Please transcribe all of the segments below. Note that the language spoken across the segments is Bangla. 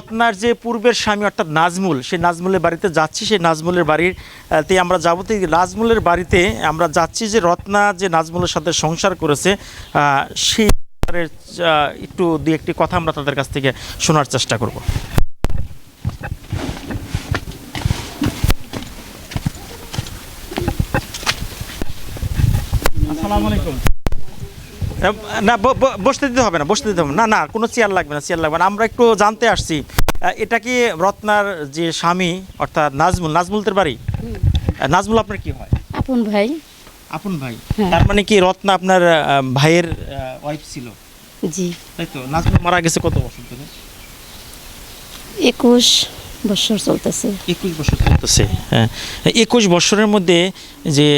আপনার যে পূর্বের স্বামী, অর্থাৎ নাজমুল, সেই নাজমুলের বাড়িতে যাচ্ছি, সেই নাজমুলের বাড়ির তে আমরা যাব। তো নাজমুলের বাড়িতে আমরা যাচ্ছি যে রত্না যে নাজমুলের সাথে সংসার করেছে সেই একটু দুই একটি কথা আমরা তাদের কাছ থেকে শোনার চেষ্টা করব। আসসালামু আলাইকুম। না ব- ব- বসতে দিতে হবে না বসতে দিতে হবে না। না না কোনো চেয়ার লাগবে না চেয়ার লাগবে না। আমরা একটু জানতে আসছি এটা কি রত্নার যে স্বামী অর্থাৎ নাজমুল নাজমুলদের বাড়ি? নাজমুল আপনার কি হয়? আপন ভাই। আপন ভাই? হ্যাঁ। তার মানে কি রত্না আপনার ভাইয়ের ওয়াইফ ছিল? জি। তাই তো? নাজমুল মারা গেছে কত বছর ধরে? একুশ বছর চলতেছে। একুশ বছর চলতেছে হ্যাঁ। একুশ বছরের মধ্যে যে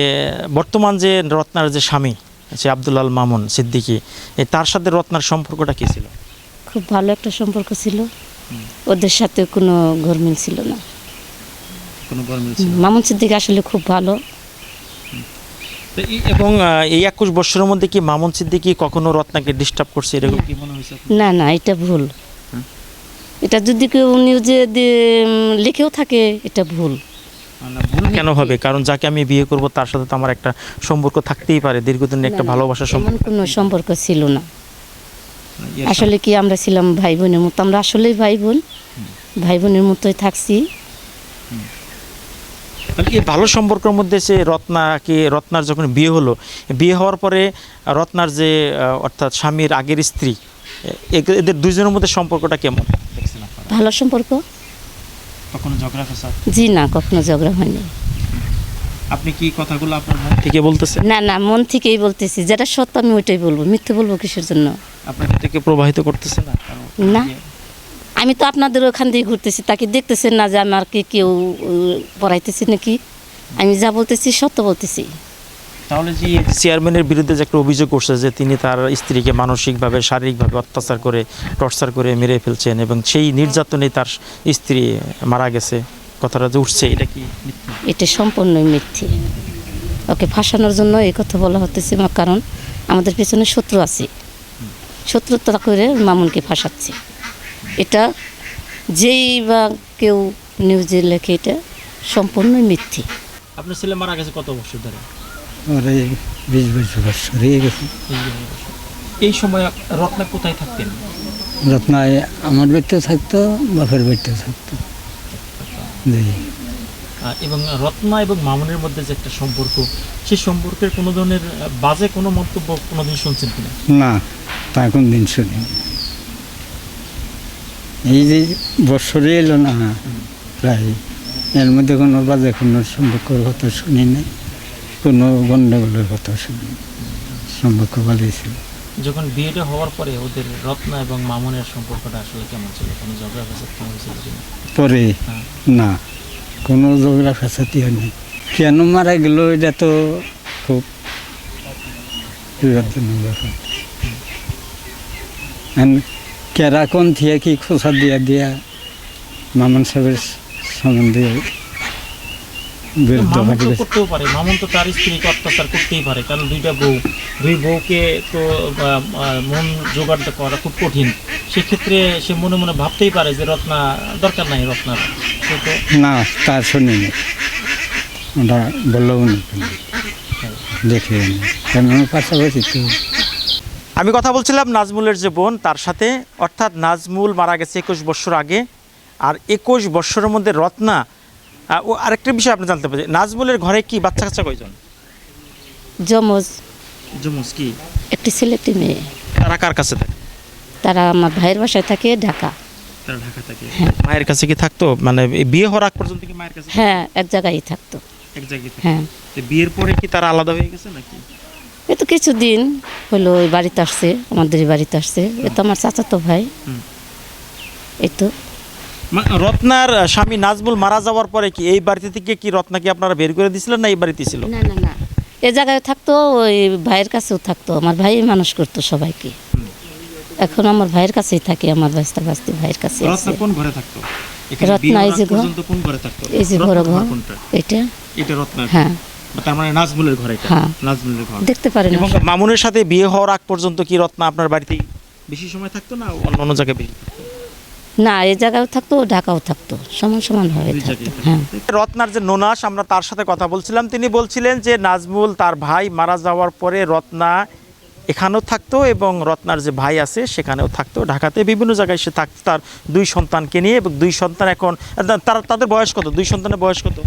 বর্তমান যে রত্নার যে স্বামী সে আব্দুল্লাল মামুন সিদ্দিকী। তার সাথে রত্নার সম্পর্কটা কি ছিল? খুব ভালো একটা সম্পর্ক ছিল। ওদের সাথে কোনো ঘরমিল ছিল না। কোনো গরমিল মামুন সিদ্দিক আসলে খুব ভালো। এবং এই একুশ বছরের মধ্যে কি মামুন সিদ্দিকি কখনো রত্নাকে ডিস্টার্ব করছে? এরকম কি মনে হয়েছে না না এটা ভুল। এটা যদি কেউ নিউজে লিখেও থাকে এটা ভুল। ভুল কেন হবে কারণ যাকে আমি বিয়ে করব তার সাথে তো আমার একটা সম্পর্ক থাকতেই পারে। দীর্ঘদিনের একটা ভালোবাসার সম্পর্ক কোনো সম্পর্ক ছিল না। আসলে কি আমরা ছিলাম ভাই বোনের মতো? আমরা আসলেই ভাই বোন ভাই বোনের মতোই থাকছি। এই ভালো সম্পর্কের মধ্যে সে রত্নাকে রত্নার যখন বিয়ে হলো বিয়ে হওয়ার পরে রত্নার যে অর্থাৎ স্বামীর আগের স্ত্রী এদের দুজনের মধ্যে সম্পর্কটা কেমন? ভালো সম্পর্ক? কখনো ঝগড়া ফেসাদ জি না কখনো ঝগড়া হয়নি। আপনি কি কথাগুলো আপনার মন থেকে বলতেছেন? না না মন থেকেই বলতেছি। যেটা সত্য আমি ওইটাই বলব মিথ্যে বলব কিসের জন্য? আপনার থেকে প্রবাহিত করতেছে না। না আমি তো আপনাদের ওখান দিয়ে ঘুরতেছি তাকে দেখতেছেন না যে আমার আমাকে কেউ পড়াইতেছি পড়াইতেছে নাকি? আমি যা বলতেছি সত্য বলতেছি। তাহলে যে চেয়ারম্যানের বিরুদ্ধে যে একটা অভিযোগ করছে যে তিনি তার স্ত্রীকে মানসিকভাবে শারীরিকভাবে অত্যাচার করে টর্চার করে মেরে ফেলছেন এবং সেই নির্যাতনে তার স্ত্রী মারা গেছে কথাটা যে উঠছে এটা কি এটা সম্পূর্ণই মিথ্যে। ওকে ফাঁসানোর জন্য এই কথা বলা হতেছে কারণ আমাদের পেছনে শত্রু আছে। শত্রুতা করে মামুনকে ফাঁসাচ্ছে। এটা যেই বা কেউ নিউজে লেখে এটা সম্পূর্ণই মিথ্যে। আপনার ছেলে মারা গেছে কত বছর ধরে? ওরে বিশ বছর বছর হয়ে গেছে। এই সময় রত্না কোথায় থাকতেন? রত্নায় আমার বাড়িতে থাকতো বাপের বাড়িতে থাকতো। জি। এবং রত্না এবং মামুনের মধ্যে যে একটা সম্পর্ক সেই সম্পর্কের কোনো ধরনের বাজে কোনো মন্তব্য কোনোদিন শুনছেন কিনা? না তা কোন দিন শুনি এই যে বছরে এলো না প্রায়। এর মধ্যে কোনো বাজে কোনো সম্পর্কের কথা শুনি নাই। কোনো গণ্ডগোলের কথা শুনি সম্পর্ক ভালোই ছিল যখন বিয়েটা হওয়ার পরে ওদের রত্না এবং মামুনের সম্পর্কটা আসলে কেমন ছিল? কোনো ঝগড়া ফেসাদ কেমন ছিল পরে হ্যাঁ। না কোনো ঝগড়া ফেসাতি হয়নি। কেন মারা গেল এটা তো খুব এখন থিয়া কি খোসা দিয়া দিয়া মামন সাহেবের সম্বন্ধে বিরুদ্ধ মামুন তো পাঠিয়ে করতেও পারে মামুন তো তার স্ত্রীকে অত্যাচার করতেই পারে কারণ দুইটা বউ। দুই বউকে তো মন জোগাড় করা খুব কঠিন। সেক্ষেত্রে সে মনে মনে ভাবতেই পারে যে রত্না দরকার নাই রত্নার। না তা শুনিনি ওটা বললেও না দেখে কেন? পাশাপাশি তো আমি কথা বলছিলাম নাজমুলের যে বোন তার সাথে। অর্থাৎ নাজমুল মারা গেছে একুশ বছর আগে। আর একুশ বছরের মধ্যে রত্না ও আরেকটা বিষয় আপনি জানতে পারেন নাজমুলের ঘরে কি বাচ্চা কাচ্চা কয়জন? জমজ জমুস কি? একটি ছেলে একটি মেয়ে। তারা কার কাছে থাকে? তারা আমার ভাইয়ের বাসায় থাকে ঢাকা। তারা ঢাকা থাকে। মায়ের কাছে কি থাকতো? মানে বিয়ে হওয়ার আগ পর্যন্ত কি মায়ের কাছে হ্যাঁ এক জায়গায় থাকতো। এক জায়গায় হ্যাঁ। তো বিয়ের পরে কি তারা আলাদা হয়ে গেছে নাকি? এ তো কিছুদিন হলো ওই বাড়িতে আসছে আমাদের এই বাড়িতে আসছে। এ তো আমার চাচাতো ভাই। এই তো। রত্নার স্বামী নাজমুল মারা যাওয়ার পরে কি এই বাড়িতে থেকে কি রত্নাকে আপনারা বের করে দিয়েছিলেন না এই বাড়িতে ছিল? না না না। এ জায়গায় থাকতো ওই ভাইয়ের কাছেও থাকতো। আমার ভাই মানুষ করতো সবাইকে। এখন আমার ভাইয়ের কাছেই থাকে আমার বাস্তা বাস্তি ভাইয়ের কাছে রত্না কোন ঘরে থাকতো? রত্না এই যে ঘর। কোন ঘরে থাকতো? এই যে ঘর ঘর এটা? এটা রত্নার হ্যাঁ। তার মানে নাজমুলের ঘর হ্যাঁ। নাজমুলের ঘর। দেখতে পারেন এবং মামুনের সাথে বিয়ে হওয়ার আগ পর্যন্ত কি রত্না আপনার বাড়িতে বেশি সময় থাকতো না অন্য অন্য জায়গায় বেশি? না এই জায়গাও থাকতো ঢাকাও থাকতো। সমান সমান হয়ে থাকতো হ্যাঁ। রত্নার যে নোনাস আমরা তার সাথে কথা বলছিলাম তিনি বলছিলেন যে নাজমুল তার ভাই মারা যাওয়ার পরে রত্না এখানেও থাকতো এবং রত্নার যে ভাই আছে সেখানেও থাকতো। ঢাকাতে বিভিন্ন জায়গায় সে থাকতো তার দুই সন্তানকে নিয়ে এবং দুই সন্তান এখন তারা তাদের বয়স কত? দুই সন্তানের বয়স কত?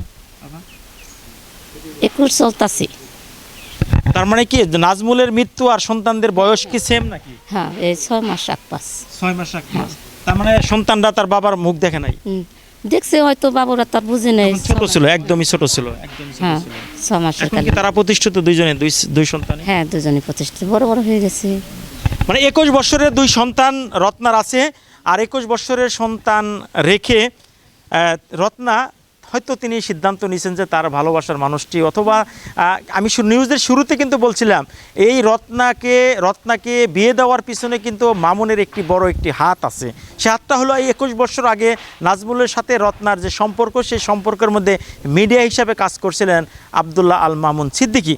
একুশ চলতাছি। তার মানে কি নাজমুলের মৃত্যু আর সন্তানদের বয়স কি সেম নাকি? হ্যাঁ এই ছয় মাস এক পাস। ছয় মাস এক মাস তার মানে সন্তানরা তার বাবার মুখ দেখে নাই? দেখছে হয়তো বাবুরা তার বুঝে নেই। ছোট ছিল একদমই ছোট ছিল হ্যাঁ ছ মাসের এখন তারা প্রতিষ্ঠিত দুইজনে দুই দুই সন্তানে হ্যাঁ দুজনে প্রতিষ্ঠিত। বড় বড় হয়ে গেছে। মানে একুশ বছরের দুই সন্তান রত্নার আছে আর একুশ বছরের সন্তান রেখে রত্না হয়তো তিনি সিদ্ধান্ত নিয়েছেন যে তার ভালোবাসার মানুষটি, অথবা আমি নিউজের শুরুতে কিন্তু বলছিলাম, এই রত্নাকে রত্নাকে বিয়ে দেওয়ার পিছনে কিন্তু মামুনের একটি বড় একটি হাত আছে। সে হাতটা হলো এই একুশ বছর আগে নাজমুলের সাথে রত্নার যে সম্পর্ক, সেই সম্পর্কের মধ্যে মিডিয়া হিসাবে কাজ করছিলেন আবদুল্লাহ আল মামুন সিদ্দিকী।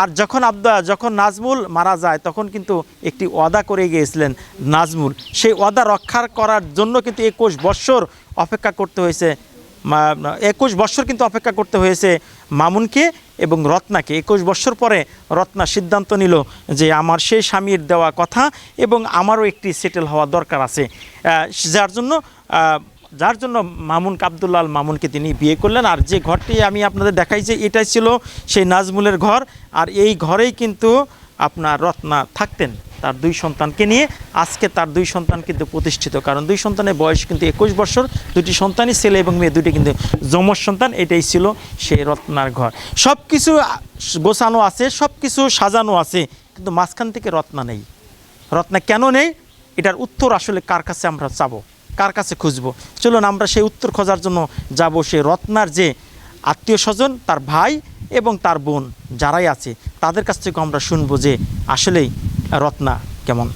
আর যখন আব্দা, যখন নাজমুল মারা যায়, তখন কিন্তু একটি ওয়াদা করে গিয়েছিলেন নাজমুল। সেই ওয়াদা রক্ষা করার জন্য কিন্তু একুশ বৎসর অপেক্ষা করতে হয়েছে একুশ বৎসর কিন্তু অপেক্ষা করতে হয়েছে মামুনকে এবং রত্নাকে। একুশ বৎসর পরে রত্না সিদ্ধান্ত নিল যে আমার সেই স্বামীর দেওয়া কথা এবং আমারও একটি সেটেল হওয়া দরকার আছে। যার জন্য যার জন্য মামুন আবদুল্লাল মামুনকে তিনি বিয়ে করলেন। আর যে ঘরটি আমি আপনাদের দেখাই যে এটাই ছিল সেই নাজমুলের ঘর। আর এই ঘরেই কিন্তু আপনার রত্না থাকতেন। তার দুই সন্তানকে নিয়ে আজকে তার দুই সন্তান কিন্তু প্রতিষ্ঠিত। কারণ দুই সন্তানের বয়স কিন্তু একুশ বছর, দুটি সন্তানই ছেলে এবং মেয়ে, দুটি কিন্তু যমজ সন্তান, এটাই ছিল সেই রত্নার ঘর। সব কিছু গোছানো আছে সব কিছু সাজানো আছে, কিন্তু মাঝখান থেকে রত্না নেই। রত্না কেন নেই? এটার উত্তর আসলে কার কাছে আমরা চাবো? কার কাছে খুঁজবো? চলুন আমরা সেই উত্তর খোঁজার জন্য যাব সেই রত্নার যে আত্মীয় স্বজন, তার ভাই এবং তার বোন যারাই আছে, তাদের কাছ থেকে আমরা শুনব যে আসলেই রত্না কেমন?